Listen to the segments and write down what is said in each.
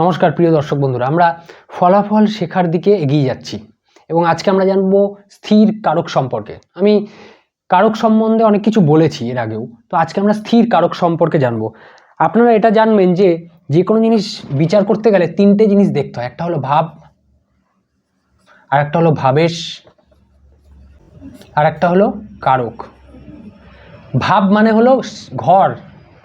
নমস্কার প্রিয় দর্শক বন্ধুরা, আমরা ফলাফল শেখার দিকে এগিয়ে যাচ্ছি এবং আজকে আমরা জানব স্থির কারক সম্পর্কে। আমি কারক সম্বন্ধে অনেক কিছু বলেছি এর আগেও, তো আজকে আমরা স্থির কারক সম্পর্কে জানব। আপনারা এটা জানবেন যে যে কোনো জিনিস বিচার করতে গেলে তিনটে জিনিস দেখতে হয়, একটা হলো ভাব আর একটা হলো ভাবেশ আর একটা হলো কারক। ভাব মানে হলো ঘর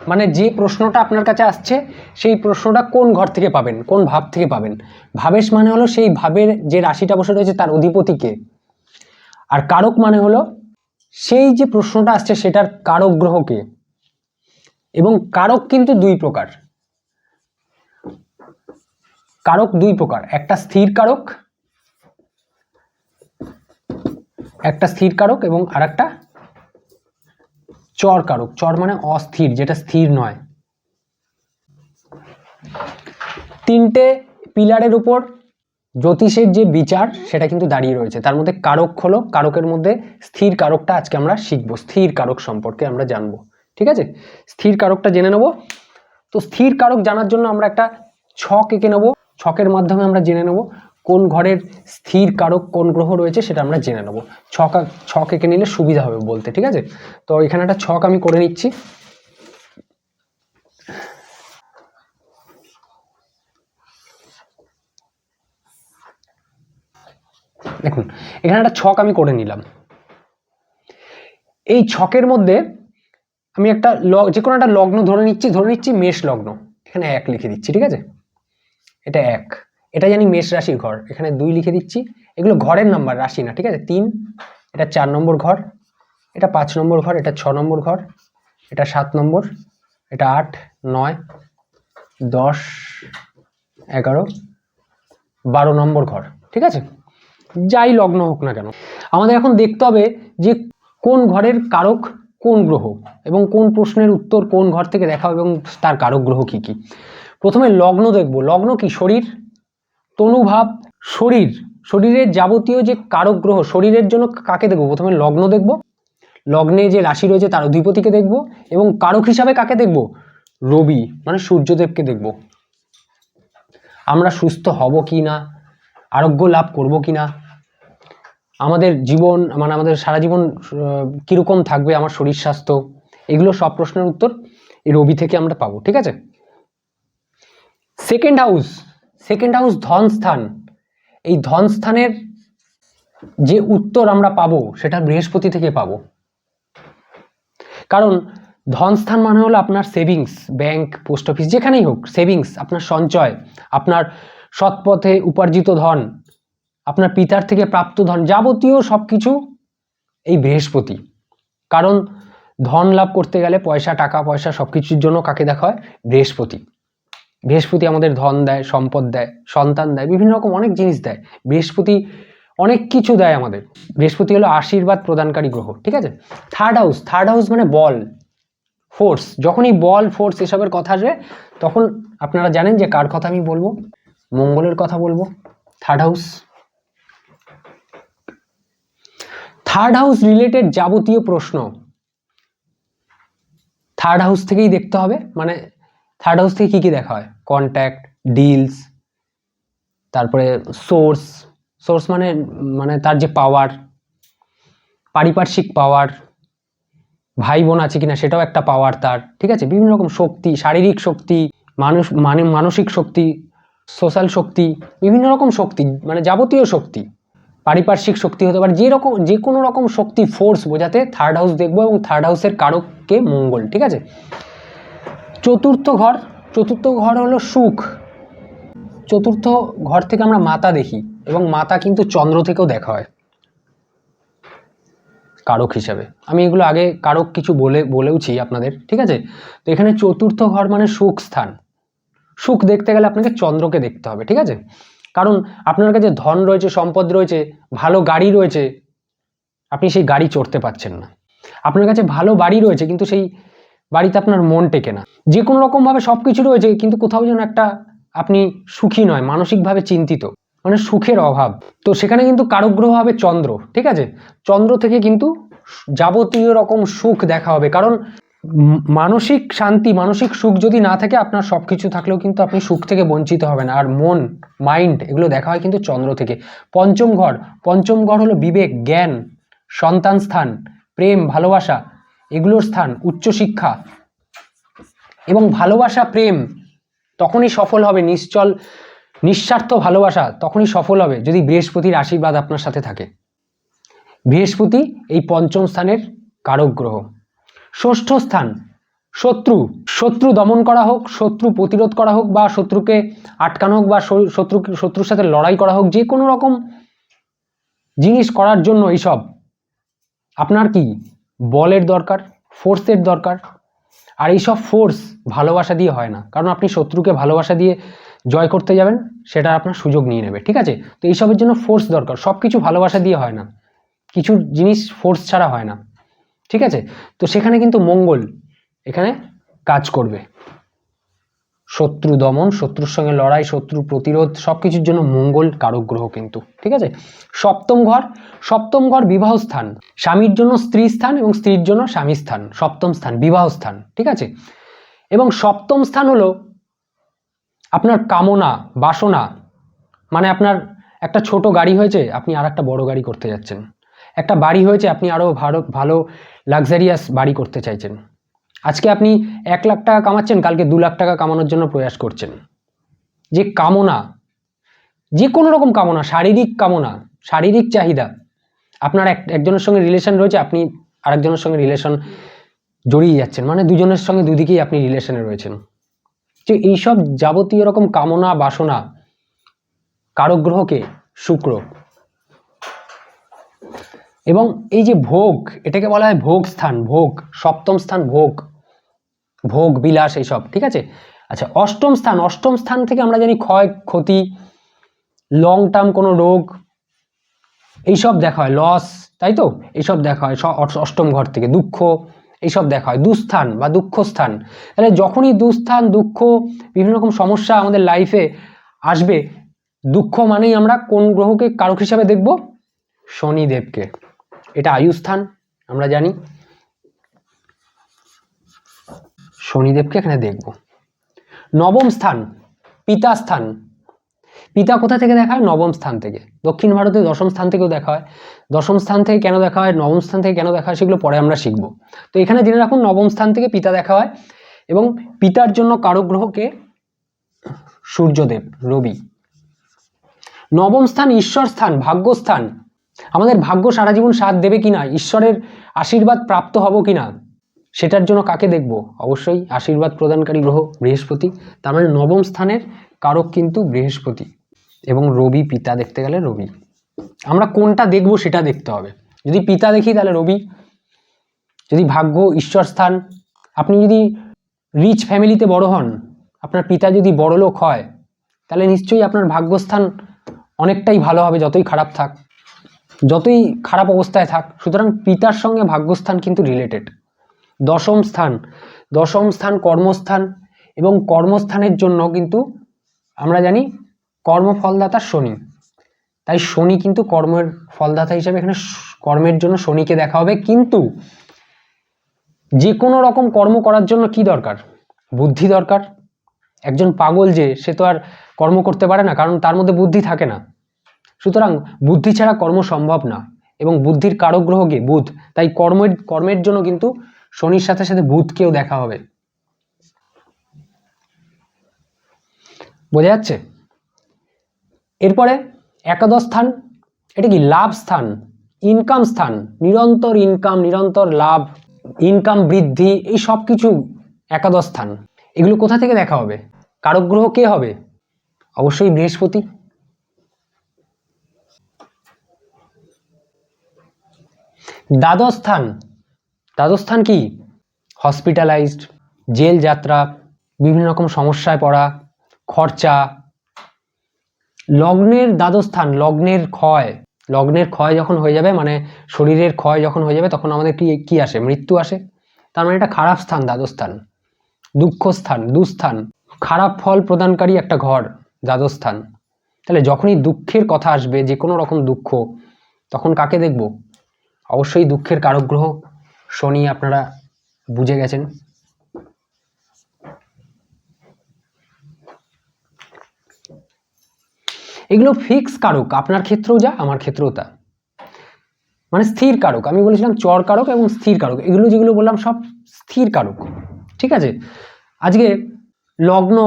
মানে যে প্রশ্নটা আপনার কাছে আসছে, সেই প্রশ্নটা কোন ঘর থেকে পাবেন? কোন ভাব থেকে পাবেন? ভাবেশ মানে হলো সেই ভাবের যে রাশিটা বসে রয়েছে তার অধিপতিকে আর কারক মানে হলো সেই যে প্রশ্নটা আসছে সেটার কারক গ্রহকে এবং কারক কিন্তু দুই প্রকার। কারক দুই প্রকার, একটা স্থির কারক, একটা স্থির কারক এবং আরেকটা চর কারক চর মানে অস্থির, যেটা স্থির নয়। তিনটে পিলারের উপর জ্যোতিষের যে বিচার, সেটা কিন্তু দাঁড়িয়ে রয়েছে। তার মধ্যে কারক হলো, কারকের মধ্যে স্থির কারকটা আজকে আমরা শিখব, স্থির কারক সম্পর্কে আমরা জানব। ঠিক আছে? স্থির কারকটা জেনে নেব। তো স্থির কারক জানার জন্য আমরা একটা ছক এঁকে নেব। ছকের মাধ্যমে আমরা জেনে নেব। কোন ঘরের স্থির কারক কোন গ্রহ রয়েছে সেটা আমরা জেনে নেব। ছক ছক এঁকে নিলে সুবিধা হবে বলতে, ঠিক আছে? তো এখানে একটা ছক আমি করে নিচ্ছি। দেখুন, এখানে একটা ছক আমি করে নিলাম। এই ছকের মধ্যে আমি একটা লগ যে কোনো একটা লগ্ন ধরে নিচ্ছি ধরে নিচ্ছি মেষ লগ্ন। এখানে এক লিখে দিচ্ছি, ঠিক আছে? এটা এক। এটা জানি মেষ রাশির ঘর, এখানে দুই লিখে দিচ্ছি। এগুলো ঘরের নাম্বার, রাশি না, ঠিক আছে? তিন, এটা চার নম্বর ঘর, এটা পাঁচ নম্বর ঘর, এটা ছ নম্বর ঘর, এটা সাত নম্বর, এটা আট, নয়, দশ, এগারো, বারো নম্বর ঘর, ঠিক আছে? যাই লগ্ন হোক না কেন, আমাদের এখন দেখতে হবে যে কোন ঘরের কারক কোন গ্রহ এবং কোন প্রশ্নের উত্তর কোন ঘর থেকে দেখা এবং তার কারক গ্রহ কি কি। প্রথমে লগ্ন দেখব, লগ্ন কি? শরীর তনুভাব শরীর, শরীরের যাবতীয় যে কারক গ্রহ শরীরের জন্য কাকে দেখব? প্রথমে লগ্ন দেখব, লগ্নে যে রাশি রয়েছে তার অধিপতিকে দেখব এবং কারক হিসাবে কাকে দেখব? রবি মানে সূর্যদেবকে দেখব। আমরা সুস্থ হব কি না আরোগ্য লাভ করব কি না আমাদের জীবন মানে আমাদের সারা জীবন কীরকম থাকবে? আমার শরীর স্বাস্থ্য? এগুলো সব প্রশ্নের উত্তর এই রবি থেকে আমরা পাবো, ঠিক আছে? সেকেন্ড হাউস সেকেন্ড হাউস ধন স্থান এই ধন স্থানের যে উত্তর আমরা পাবো, সেটা বৃহস্পতি থেকে পাবো। কারণ ধন স্থান মানে হলো আপনার সেভিংস ব্যাংক পোস্ট অফিস যেখানেই হোক সেভিংস আপনার সঞ্চয়, আপনার সৎপথে উপার্জিত ধন, আপনার পিতার থেকে প্রাপ্ত ধন, যাবতীয় সব কিছু এই বৃহস্পতি। কারণ ধন লাভ করতে গেলে পয়সা, টাকা, পয়সা সব কিছুর জন্য কাকে দেখা হয়? বৃহস্পতি। বৃহস্পতি আমাদের ধন দেয়, সম্পদ দেয়, সন্তান দেয়, বিভিন্ন রকম অনেক জিনিস দেয়। বৃহস্পতি অনেক কিছু দেয় আমাদের। বৃহস্পতি হলো আশীর্বাদ প্রদানকারী গ্রহ, ঠিক আছে? থার্ড হাউস থার্ড হাউস মানে বল ফোর্স যখনই বল ফোর্স এসবের কথা আসবে তখন আপনারা জানেন যে কার কথা আমি বলব? মঙ্গলের কথা বলব। Third house third house related যাবতীয় প্রশ্ন। থার্ড হাউস থেকেই দেখতে হবে মানে থার্ড হাউস থেকে কী কী দেখা হয়? কন্ট্যাক্ট ডিলস তারপরে সোর্স সোর্স মানে মানে তার যে পাওয়ার পারিপার্শ্বিক পাওয়ার ভাই বোন আছে কিনা সেটাও একটা পাওয়ার তার, ঠিক আছে? বিভিন্ন রকম শক্তি, শারীরিক শক্তি, মানুষ মানে মানসিক শক্তি সোশ্যাল শক্তি, বিভিন্ন রকম শক্তি মানে যাবতীয় শক্তি, পারিপার্শ্বিক শক্তি হতে পারে, যে রকম, যে কোনো রকম শক্তি ফোর্স বোঝাতে থার্ড হাউস দেখব এবং থার্ড হাউসের কারককে মঙ্গল, ঠিক আছে? চতুর্থ ঘর চতুর্থ ঘর হলো সুখ। চতুর্থ ঘর থেকে আমরা মাতা দেখি এবং মাতা কিন্তু চন্দ্র থেকেও দেখা হয়। কারক হিসাবে। আমি এগুলো আগে কারক কিছু বলে, বলেওছি আপনাদের, ঠিক আছে? তো এখানে চতুর্থ ঘর মানে সুখ স্থান। সুখ দেখতে গেলে আপনাকে চন্দ্রকে দেখতে হবে, ঠিক আছে? কারণ আপনার কাছে ধন রয়েছে, সম্পদ রয়েছে, ভালো গাড়ি রয়েছে, আপনি সেই গাড়ি চড়তে পারছেন না। আপনার কাছে ভালো বাড়ি রয়েছে, কিন্তু সেই বাড়িতে আপনার মন টেকে না। যে কোনো রকমভাবে সব কিছু রয়েছে, কিন্তু কোথাও যেন একটা আপনি সুখী নয়, মানসিকভাবে চিন্তিত মানে সুখের অভাব। তো সেখানে কিন্তু কারগ্রহ হবে চন্দ্র, ঠিক আছে? চন্দ্র থেকে কিন্তু যাবতীয় রকম সুখ দেখা হবে, কারণ মানসিক শান্তি, মানসিক সুখ যদি না থাকে, আপনার সব কিছু থাকলেও কিন্তু আপনি সুখ থেকে বঞ্চিত হবেন। আর মন, মাইন্ড, এগুলো দেখা হয় কিন্তু চন্দ্র থেকে। পঞ্চম ঘর পঞ্চম ঘর হলো বিবেক, জ্ঞান, সন্তান স্থান, প্রেম, ভালোবাসা এগুলোর স্থান উচ্চশিক্ষা এবং ভালোবাসা, প্রেম তখনই সফল হবে, নিশ্চল, নিঃস্বার্থ ভালোবাসা তখনই সফল হবে যদি বৃহস্পতির আশীর্বাদ আপনার সাথে থাকে। বৃহস্পতি এই পঞ্চম স্থানের কারক গ্রহ। ষষ্ঠ স্থান, শত্রু শত্রু দমন করা হোক, শত্রু প্রতিরোধ করা হোক বা শত্রুকে আটকানো হোক বা শত্রু, শত্রুর সাথে লড়াই করা হোক যে কোনো রকম জিনিস করার জন্য এইসব, আপনার কি? বলের দরকার ফোর্সের দরকার। আর এইসব ফোর্স ভালোবাসা দিয়ে হয় না। কারণ আপনি শত্রুকে ভালোবাসা দিয়ে জয় করতে যাবেন, সেটা আপনার সুযোগ নিয়ে নেবে, ঠিক আছে? তো এইসবের জন্য ফোর্স দরকার। সব কিছু ভালোবাসা দিয়ে হয় না। কিছু জিনিস ফোর্স ছাড়া হয় না। ঠিক আছে? তো সেখানে কিন্তু মঙ্গল এখানে কাজ করবে। শত্রু দমন, শত্রুর সঙ্গে লড়াই শত্রু প্রতিরোধ সব কিছুর জন্য মঙ্গল কারক গ্রহ কিন্তু, ঠিক আছে? সপ্তম ঘর সপ্তম ঘর বিবাহ স্থান, স্বামীর জন্য স্ত্রী স্থান এবং স্ত্রীর জন্য স্বামী স্থান, সপ্তম স্থান বিবাহ স্থান, ঠিক আছে? এবং সপ্তম স্থান হলো আপনার কামনা, বাসনা মানে আপনার একটা ছোট গাড়ি হয়েছে, আপনি আর একটা বড় গাড়ি করতে যাচ্ছেন। একটা বাড়ি হয়েছে, আপনি আরও ভালো ভালো লাক্সারিয়াস বাড়ি করতে চাইছেন। আজকে আপনি এক লাখ টাকা কামাচ্ছেন, কালকে দু লাখ টাকা কামানোর জন্য প্রয়াস করছেন। যে কামনা, যে কোনো রকম কামনা, শারীরিক কামনা, শারীরিক চাহিদা, আপনার এক, একজনের সঙ্গে রিলেশন রয়েছে, আপনি আরেকজনের সঙ্গে রিলেশন জড়িয়ে যাচ্ছেন। মানে দুজনের সঙ্গে দুদিকেই আপনি রিলেশনে রয়েছেন। যে এইসব যাবতীয় রকম কামনা, বাসনা কারক গ্রহকে শুক্র। এবং এই যে ভোগ, এটাকে বলা হয় ভোগ স্থান, ভোগ, সপ্তম স্থান ভোগ। ভোগ, বিলাস এইসব, ঠিক আছে? আচ্ছা অষ্টম স্থান অষ্টম স্থান থেকে আমরা জানি ক্ষয়, ক্ষতি লং টার্ম কোনো রোগ, এইসব দেখা হয় লস তাই তো? এইসব দেখা হয় অষ্টম ঘর থেকে, দুঃখ, এইসব দেখা হয়, দুস্থান বা দুঃখ স্থান তাহলে যখনই দুস্থান, দুঃখ, বিভিন্ন রকম সমস্যা আমাদের লাইফে আসবে, দুঃখ মানেই আমরা কোন গ্রহকে কারক হিসাবে দেখব? শনিদেবকে। এটা আয়ুস্থান, আমরা জানি। শনিদেবকে এখানে দেখব। নবম স্থান, পিতা স্থান। পিতা কোথা থেকে দেখা হয়? নবম স্থান থেকে। দক্ষিণ ভারতে দশম স্থান থেকেও দেখা হয়। দশম স্থান থেকে কেন দেখা হয়? নবম স্থান থেকে কেন দেখা হয় সেগুলো পরে আমরা শিখব। তো এখানে জেনে রাখুন, নবম স্থান থেকে পিতা দেখা হয় এবং পিতার জন্য কারক গ্রহকে সূর্যদেব, রবি। নবম স্থান, ঈশ্বর স্থান ভাগ্যস্থান আমাদের ভাগ্য সারা জীবন সাথ দেবে কিনা? ঈশ্বরের আশীর্বাদ প্রাপ্ত হব কিনা? সেটার জন্য কাকে দেখব? অবশ্যই আশীর্বাদ প্রদানকারী গ্রহ বৃহস্পতি। তার মানে নবম স্থানের কারক কিন্তু বৃহস্পতি এবং রবি পিতা দেখতে গেলে রবি। আমরা কোনটা দেখব সেটা দেখতে হবে। যদি পিতা দেখি তাহলে রবি। যদি ভাগ্য ঈশ্বর স্থান, আপনি যদি রিচ ফ্যামিলিতে বড় হন, আপনার পিতা যদি বড় লোক হয়, তাহলে নিশ্চয়ই আপনার ভাগ্যস্থান অনেকটাই ভালো হবে যতই খারাপ থাক, যতই খারাপ অবস্থায় থাক। সুতরাং পিতার সঙ্গে ভাগ্যস্থান কিন্তু রিলেটেড দশম স্থান দশম স্থান কর্মস্থান এবং কর্মস্থানের জন্য কিন্তু আমরা জানি কর্মফলদাতা শনি। তাই শনি কিন্তু কর্মের ফলদাতা হিসাবে এখানে কর্মের জন্য শনিকে দেখা হবে। কিন্তু যে কোনো রকম কর্ম করার জন্য কি দরকার? বুদ্ধি দরকার। একজন পাগল যে, সে তো আর কর্ম করতে পারে না, কারণ তার মধ্যে বুদ্ধি থাকে না। সুতরাং বুদ্ধি ছাড়া কর্ম সম্ভব না এবং বুদ্ধির কারক গ্রহকে বুধ। তাই কর্মের কর্মের জন্য কিন্তু শনির সাথে সাথে বুধকেও দেখা হবে। বোঝা যাচ্ছে? এরপরে একাদশ স্থান, এটা কি লাভ স্থান? ইনকাম স্থান, নিরন্তর ইনকাম, নিরন্তর লাভ, ইনকাম বৃদ্ধি, এই সব কিছু একাদশ স্থান। এগুলো কোথা থেকে দেখা হবে? কারক গ্রহ কে হবে? অবশ্যই বৃহস্পতি। দ্বাদশ স্থান দ্বাদশ স্থান কি? হসপিটালাইজড, জেল যাত্রা, বিভিন্ন রকম সমস্যায় পড়া, খরচা। লগ্নের দ্বাদস্থান, লগ্নের ক্ষয়। লগ্নের ক্ষয় যখন হয়ে যাবে মানে শরীরের ক্ষয় যখন হয়ে যাবে, তখন আমাদের কি কি আসে? মৃত্যু আসে। তার মানে এটা খারাপ স্থান দ্বাদশ স্থান দুঃখ স্থান দুস্থান। খারাপ ফল প্রদানকারী একটা ঘর, দ্বাদস্থান। তাহলে যখনই দুঃখের কথা আসবে যে কোনো রকম দুঃখ, তখন কাকে দেখব? অবশ্যই দুঃখের কারক গ্রহ শনি আপনারা বুঝে গেছেন। এগুলো ফিক্স কারক, আপনার ক্ষেত্রেও যা, আমার ক্ষেত্রেও তা। মানে স্থির কারক, আমি বলেছিলাম চর কারক এবং স্থির কারক, এগুলো যেগুলো বললাম সব স্থির কারক, ঠিক আছে? আজকে লগ্ন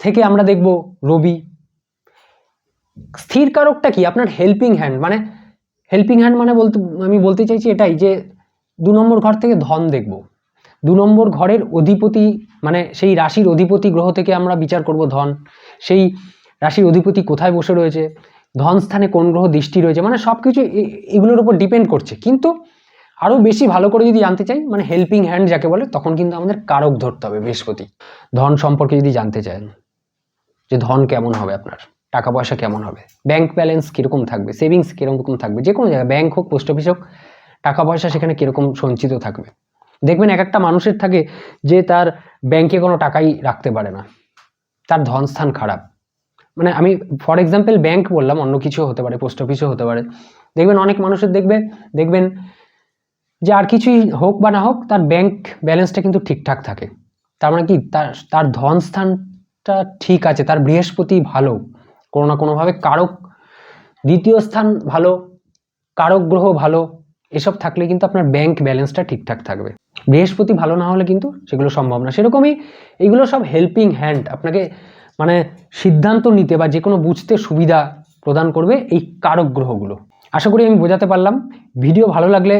থেকে আমরা দেখব রবি। স্থির কারকটা কি? আপনার হেল্পিং হ্যান্ড মানে হেল্পিং হ্যান্ড মানে বলতে, আমি বলতে চাইছি এটাই যে দু নম্বর ঘর থেকে ধন দেখব। দু নম্বর ঘরের অধিপতি মানে সেই রাশির অধিপতি গ্রহ থেকে আমরা বিচার করব ধন। সেই রাশির অধিপতি কোথায় বসে রয়েছে? ধন স্থানে কোন গ্রহ দৃষ্টি রয়েছে? মানে সব কিছু এগুলোর উপর ডিপেন্ড করছে। কিন্তু আরও বেশি ভালো করে যদি জানতে চাই মানে হেল্পিং হ্যান্ড যাকে বলে, তখন কিন্তু আমাদের কারক ধরতে হবে বৃহস্পতি। ধন সম্পর্কে যদি জানতে চান, যে ধন কেমন হবে আপনার? টাকা পয়সা কেমন হবে? ব্যাংক ব্যালেন্স কীরকম থাকবে? সেভিংস কীরকম থাকবে? যে কোনো জায়গায় ব্যাংক হোক পোস্ট অফিস হোক টাকা পয়সা সেখানে কীরকম সঞ্চিত থাকবে? দেখবেন এক একটা মানুষের থাকে যে তার ব্যাংকে কোনো টাকাই রাখতে পারে না। তার ধনস্থান খারাপ। মানে আমি ফর এক্সাম্পল ব্যাংক বললাম, অন্য কিছু হতে পারে পোস্ট অফিসও হতে পারে। দেখবেন অনেক মানুষের দেখবে, দেখবেন যে আর কিছুই হোক বা না হোক, তার ব্যাংক ব্যালেন্সটা কিন্তু ঠিকঠাক থাকে। তার মানে কি? তার তার ধন স্থানটা ঠিক আছে, তার বৃহস্পতি ভালো। কোনো না কোনোভাবে কারক, দ্বিতীয় স্থান ভালো, কারক গ্রহ ভালো। এসব থাকলে কিন্তু আপনার ব্যাংক ব্যালেন্সটা ঠিকঠাক থাকবে। বৃহস্পতি ভালো না হলে কিন্তু সেগুলো সম্ভব না। সেরকমই এগুলো সব হেল্পিং হ্যান্ড আপনাকে মানে সিদ্ধান্ত নিতে বা যে কোনো বুঝতে সুবিধা প্রদান করবে এই কারক গ্রহগুলো। আশা করি আমি বোঝাতে পারলাম। ভিডিও ভালো লাগলে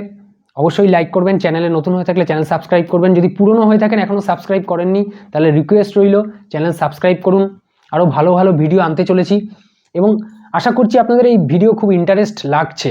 অবশ্যই লাইক করবেন। চ্যানেলে নতুন হয়ে থাকলে চ্যানেল সাবস্ক্রাইব করবেন। যদি পুরনো হয়ে থাকেন এখনও সাবস্ক্রাইব করেননি, তাহলে রিকোয়েস্ট রইল, চ্যানেল সাবস্ক্রাইব করুন। আরও ভালো ভালো ভিডিও আনতে চলেছি। এবং আশা করছি আপনাদের এই ভিডিও খুব ইন্টারেস্ট লাগছে।